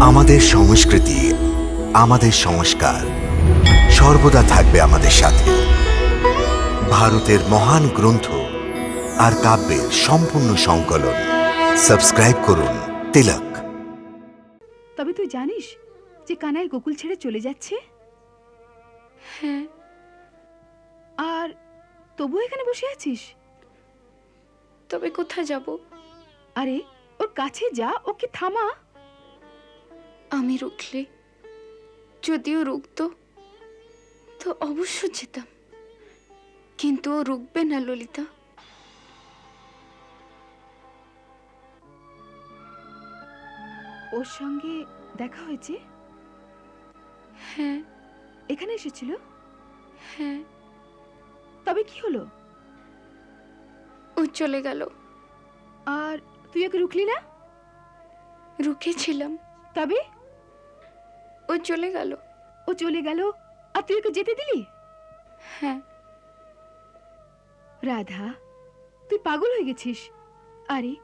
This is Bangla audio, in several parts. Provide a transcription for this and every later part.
আমাদের সংস্কৃতি আমাদের সংস্কার সর্বদা থাকবে আমাদের সাথে। ভারতের মহান গ্রন্থ আর কাব্যের সম্পূর্ণ সংকলন। সাবস্ক্রাইব করুন তিলক। তবে তুই জানিস যে কানাই গোকুল ছেড়ে চলে যাচ্ছে? হ্যাঁ। আর তবু এখানে বসে আছিস? তবে কোথায় যাব? আরে ওর কাছে যা ওকে থামা। আমি রুখলে যদিও রুখতো তো অবশ্য যেতাম। কিন্তু ও রুখবে না ললিতা। ওর সঙ্গে দেখা হয়েছে? হ্যাঁ। এখানে এসেছিল? হ্যাঁ। তবে কি হলো? ও চলে গেল। আর তুই ওকে রুখলি না? রুখেছিলাম। তবে? ও চলে গেল। ও চলে গেল। আর তুই ওকে যেতে দিলি? হ্যাঁ। রাধা তুই পাগল হয়ে গেছিস। আরে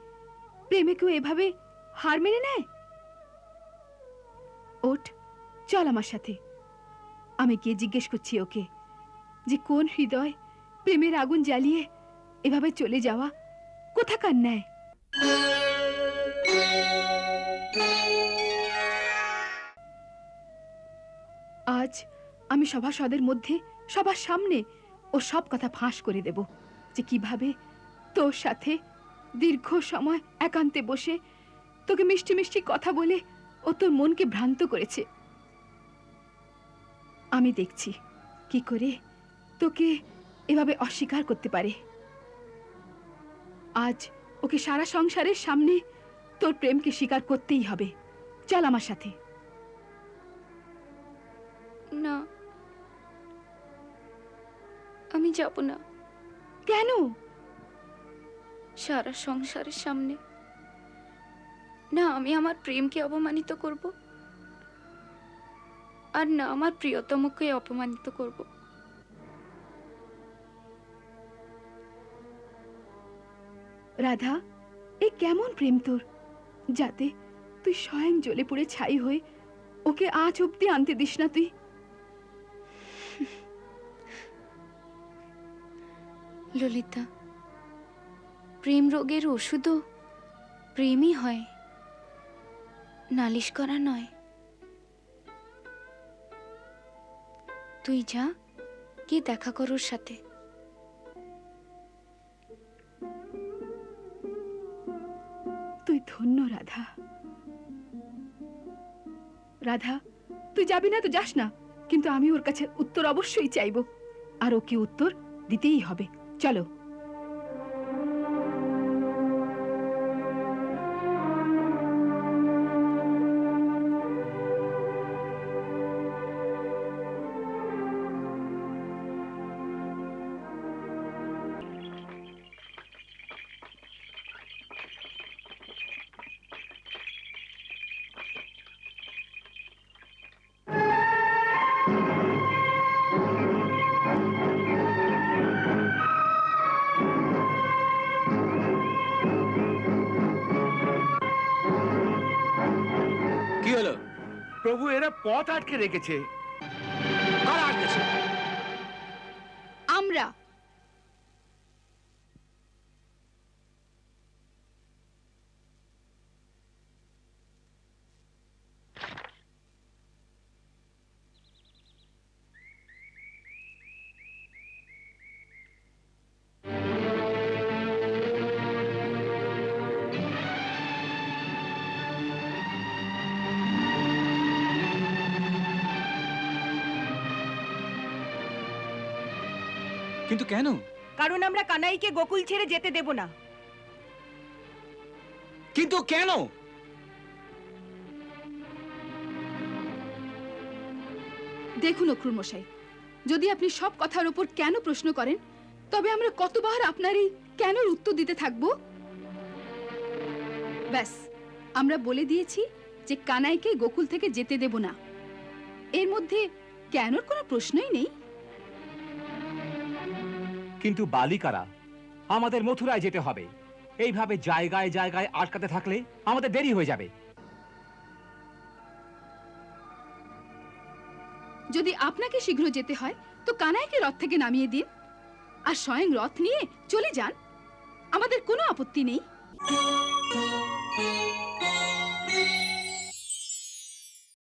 প্রেমে কেউ এভাবে হার মেনে নেয়? ওঠ চল আমার সাথে। আমি গিয়ে জিজ্ঞেস করছি ওকে যে কোন হৃদয় প্রেমের আগুন জ্বালিয়ে এভাবে চলে যাওয়া কোথাকার ন্যায়? আমি সভাসদের মধ্যে, সবার সামনে ও সব কথা ফাঁস করে দেব যে কীভাবে তোর সাথে দীর্ঘ সময় একান্তে বসে তোকে মিষ্টি মিষ্টি কথা বলে ও তোর মনকে ভ্রান্ত করেছে। আমি দেখছি কি করে তোকে এভাবে অস্বীকার করতে পারে। আজ ওকে সারা সংসারের সামনে তোর প্রেমকে স্বীকার করতেই হবে। চল আমার সাথে। না আমি যাব না। কেন? সারা সংসারের সামনে। না, আমি আমার প্রেমকে অপমানিত করব। আর না, আমার প্রিয়তমকে অপমানিত করব। রাধা, এ কেমন প্রেম তোর? যাতে তুই স্বয়ং জ্বলে পড়ে ছাই হয়ে ওকে আজ অব্দি আনতে দিস না তুই। ললিতা, প্রেম রোগের ওষুধও প্রেমই হয়, নালিশ করা নয়। তুই যা কি দেখা করোর সাথে। তুই ধন্য রাধা। রাধা, তুই যাবি না, তো যাস না। কিন্তু আমি ওর কাছে উত্তর অবশ্যই চাইব। আর ওকে উত্তর দিতেই হবে। চলো এরা পথ আটকে রেখেছে। কারা আটকেছে? আমরা। কিন্তু কেন? কারণ আমরা কানাইকে গোকুল ছেড়ে যেতে দেব না। কিন্তু কেন? দেখুন অক্রুর মশাই যদি আপনি সব কথার উপর কেন প্রশ্ন করেন তবে আমরা কতবার আপনার এই কেনর উত্তর দিতে থাকব? ব্যাস আমরা বলে দিয়েছি যে কানাইকে গোকুল থেকে যেতে দেব না। এর মধ্যে কেনর কোনো প্রশ্নই নেই। কিন্তু বালিকারা, আমাদের মথুরায় যেতে হবে। এইভাবে জায়গায় জায়গায় আটকাতে থাকলে আমাদের দেরি হয়ে যাবে। যদি আপনাকে শীঘ্র যেতে হয়, তো কানাইকে রথ থেকে নামিয়ে দিন। আর স্বয়ং রথ নিয়ে চলে যান। আমাদের কোনো আপত্তি নেই।